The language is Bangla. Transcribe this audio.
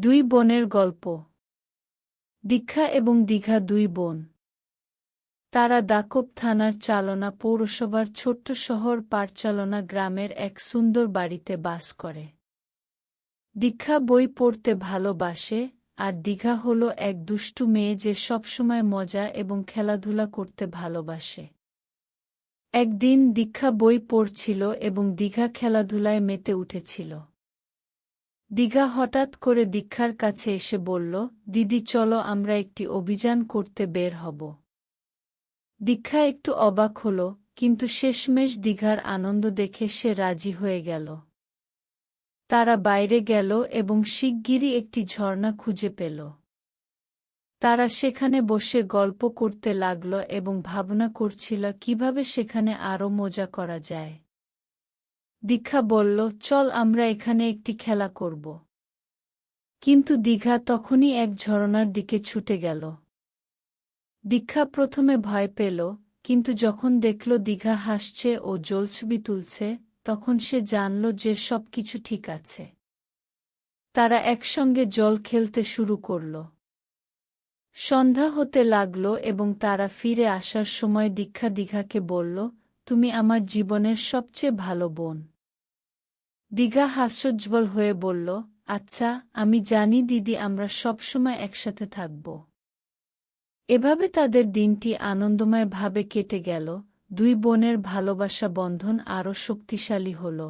দুই বোনের গল্প। দীক্ষা এবং দীঘা দুই বোন। তারা দাকব থানার চালনা পৌরসভার ছোট্ট শহর পারচালনা গ্রামের এক সুন্দর বাড়িতে বাস করে। দীক্ষা বই পড়তে ভালোবাসে, আর দীঘা হল এক দুষ্টু মেয়ে যে সবসময় মজা এবং খেলাধুলা করতে ভালোবাসে। একদিন দীক্ষা বই পড়ছিল এবং দীঘা খেলাধুলায় মেতে উঠেছিল। দীঘা হঠাৎ করে দীক্ষার কাছে এসে বলল, দিদি, চলো আমরা একটি অভিযান করতে বের হব। দীক্ষা একটু অবাক হল, কিন্তু শেষমেশ দীঘার আনন্দ দেখে সে রাজি হয়ে গেল। তারা বাইরে গেল এবং শিগগিরই একটি ঝর্ণা খুঁজে পেল। তারা সেখানে বসে গল্প করতে লাগল এবং ভাবনা করছিল কীভাবে সেখানে আরও মজা করা যায়। দীক্ষা বলল, চল আমরা এখানে একটি খেলা করব। কিন্তু দীঘা তখনই এক ঝরনার দিকে ছুটে গেল। দীক্ষা প্রথমে ভয় পেল, কিন্তু যখন দেখল দীঘা হাসছে ও জলছবি তুলছে, তখন সে জানল যে সব কিছু ঠিক আছে। তারা একসঙ্গে জল খেলতে শুরু করল। সন্ধ্যা হতে লাগল এবং তারা ফিরে আসার সময় দীক্ষা দীঘাকে বলল, তুমি আমার জীবনের সবচেয়ে ভালো বোন। দীঘা হাস্যোজ্জ্বল হয়ে বলল আচ্ছা আমি জানি দিদি, আমরা সবসময় একসাথে থাকব। এভাবে তাদের দিনটি আনন্দময়ভাবে কেটে গেল। দুই বোনের ভালোবাসা বন্ধন আরও শক্তিশালী হল।